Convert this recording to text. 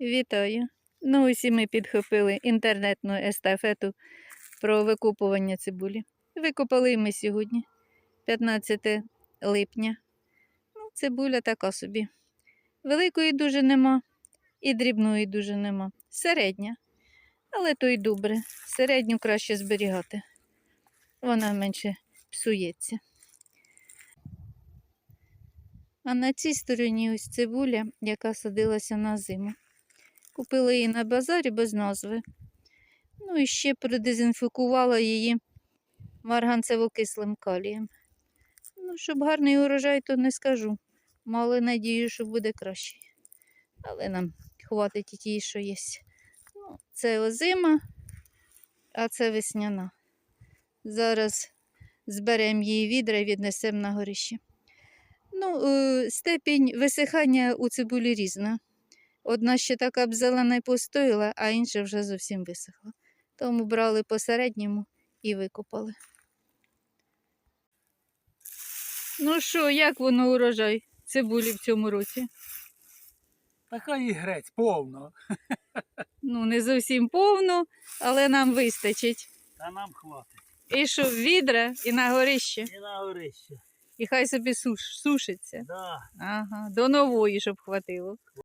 Вітаю. Ну, ось і ми підхопили інтернетну естафету про викупування цибулі. Викопали ми сьогодні, 15 липня. Ну, цибуля така собі. Великої дуже нема, і дрібної дуже нема. Середня. Але то й добре. Середню краще зберігати. Вона менше псується. А на цій стороні ось цибуля, яка садилася на зиму. Купила її на базарі без назви. Ну і ще продезінфікувала її марганцево-кислим калієм. Ну, щоб гарний урожай, то не скажу. Мали надію, що буде краще. Але нам хватить і тієї, що є. Ну, це озима, а це весняна. Зараз зберемо її відра і віднесемо на горище. Ну, е, степінь висихання у цибулі різна. Одна ще така б зелена й постояла, а інша вже зовсім висохла. Тому брали по середньому і викопали. Ну що, як воно урожай цибулі в цьому році? Така і грець, повно. Ну, не зовсім повно, але нам вистачить. Та нам хватить. І що в відра, і на горище, І на горище. і хай собі суш, сушиться. Да. Ага, до нової, щоб хватило.